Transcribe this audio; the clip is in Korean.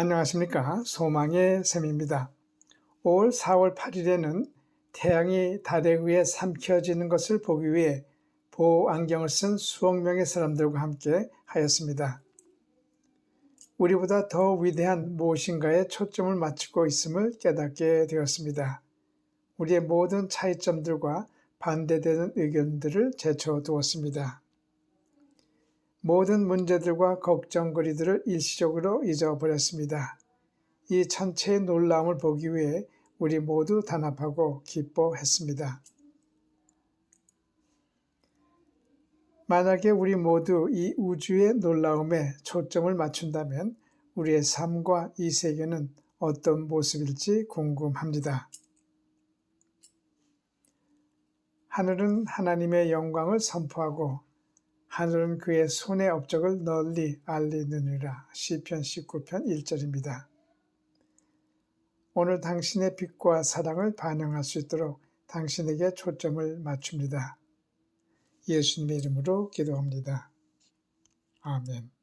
안녕하십니까. 소망의 샘입니다. 5월 4월 8일에는 태양이 달에 의해 삼켜지는 것을 보기 위해 보호 안경을 쓴 수억 명의 사람들과 함께 하였습니다. 우리보다 더 위대한 무엇인가에 초점을 맞추고 있음을 깨닫게 되었습니다. 우리의 모든 차이점들과 반대되는 의견들을 제쳐두었습니다. 모든 문제들과 걱정거리들을 일시적으로 잊어버렸습니다. 이 천체의 놀라움을 보기 위해 우리 모두 단합하고 기뻐했습니다. 만약에 우리 모두 이 우주의 놀라움에 초점을 맞춘다면 우리의 삶과 이 세계는 어떤 모습일지 궁금합니다. 하늘은 하나님의 영광을 선포하고 하늘은 그의 손의 업적을 널리 알리느니라. 시편 19편 1절입니다. 오늘 당신의 빛과 사랑을 반영할 수 있도록 당신에게 초점을 맞춥니다. 예수님의 이름으로 기도합니다. 아멘.